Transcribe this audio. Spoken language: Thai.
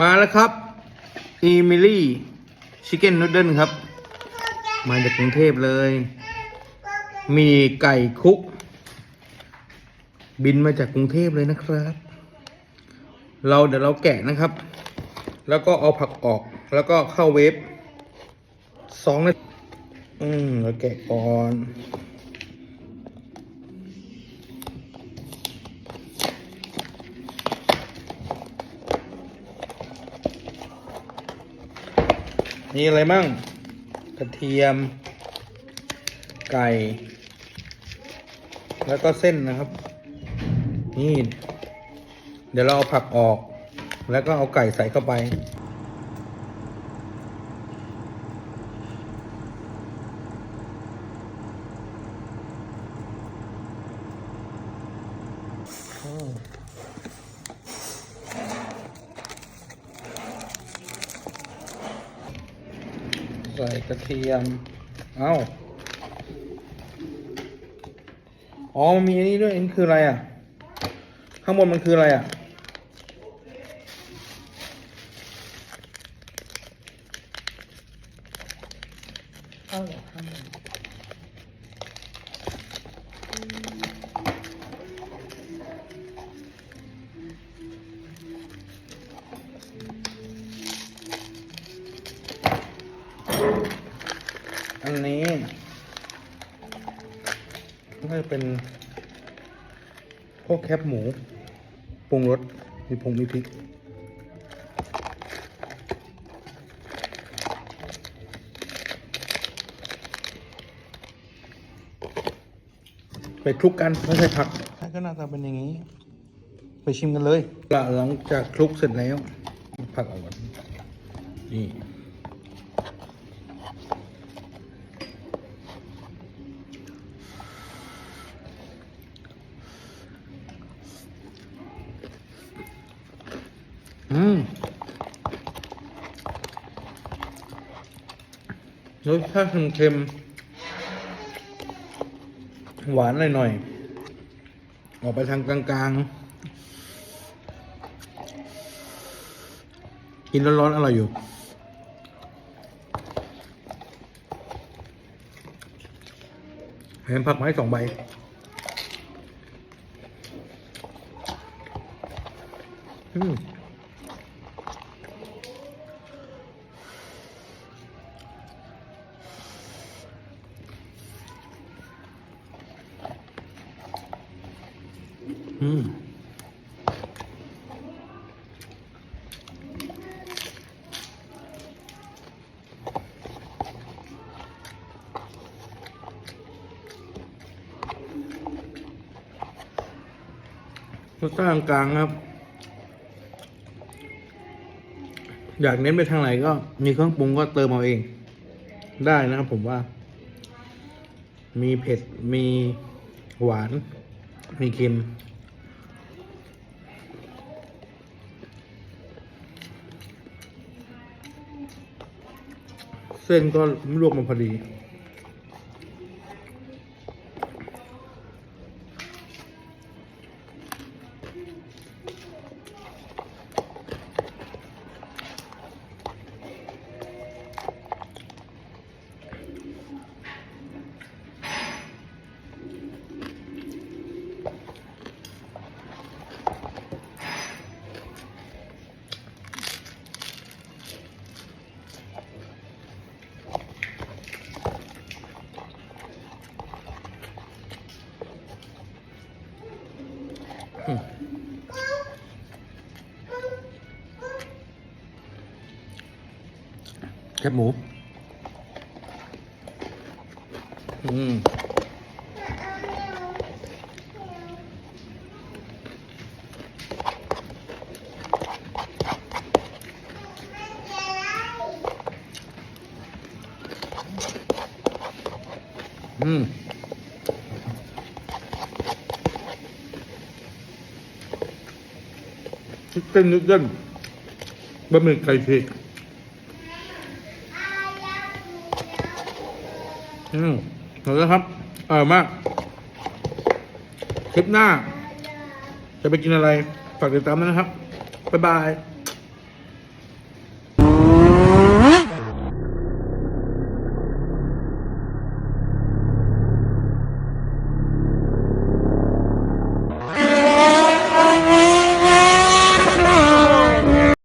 มาแล้วครับอีมิลี่ชิคเก้นนูดเดิลครับ มาจากกรุงเทพเลย มีไก่คุก บินมาจากกรุงเทพเลยนะครับ เราเดี๋ยวเราแกะนะครับ แล้วก็เอาผักออกแล้วก็เข้าเวฟสองนาทีอืมเราแกะก่อน มีอะไรมั่ง กระเทียม ไก่ แล้วก็เส้นนะครับ นี่ เดี๋ยวเราเอาผักออก แล้วก็เอาไก่ใส่เข้าไป ใส่กระเทียม เอ้าอ๋อมันมีอันนี้ด้วยอันนี้คืออะไรอะ ข้างบนมันคืออะไรอะ เอาเหรอข้างบน น่าจะเป็น พวกแคบหมูปรุงรสมีผงมีพริกไปคลุกกันไม่ใช่ผักก็หน้าตาเป็นอย่างนี้ ไปชิมกันเลยหลังจากคลุกเสร็จแล้ว ผักออกก่อนนี่ อืมรสชาติเค็มๆหวานหน่อยๆออกไปทางกลางๆ กินร้อนๆอร่อยอยู่แถมผักไม้สองใบ อืม อืมรสชาติกลางครับ อยากเน้นไปทางไหนก็ มีเครื่องปรุงก็เติมเอาเอง ได้นะครับผมว่า มีเผ็ด มีหวาน มีเค็ม เส้นก็รวบมาพอดี แคบหมูอืมอืม ชิคเก้นนูดเดิลบะหมี่ไก่ฉีกอืมหมดแล้วครับ เออมาก คลิปหน้า จะไปกินอะไร ฝากติดตามด้วยนะครับ บ๊ายบาย